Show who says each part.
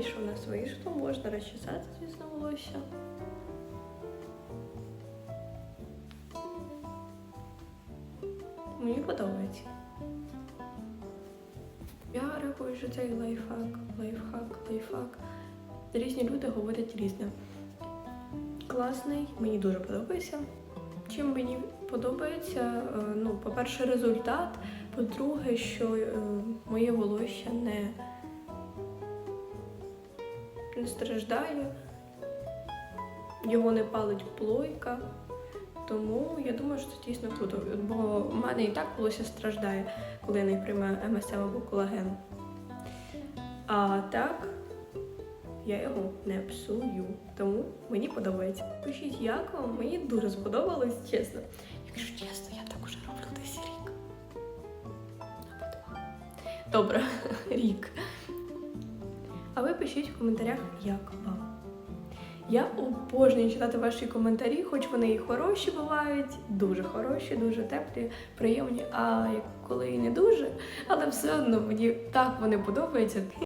Speaker 1: і що в нас вийшло. Можна розчесати, звісно, волосся. Мені подобається. Я рахую, що цей лайфхак, лайфхак, лайфхак. Різні люди говорять різне. Класний, мені дуже подобається. Чим мені подобається, е, ну, по-перше, результат. По-друге, що е, моє волосся не, не страждає, його не палить плойка. Тому я думаю, що це дійсно круто. Бо в мене і так волосся страждає, коли я не приймаю МСМ або колаген. А так, я його не псую. Тому мені подобається. Пишіть, як вам, мені дуже сподобалось, чесно. Якщо чесно, я так уже роблю десь рік. Добре, рік. А ви пишіть в коментарях, як вам. Я обожнюю читати ваші коментарі, хоч вони і хороші бувають, дуже хороші, дуже теплі, приємні. А коли і не дуже, але все одно мені так вони подобаються.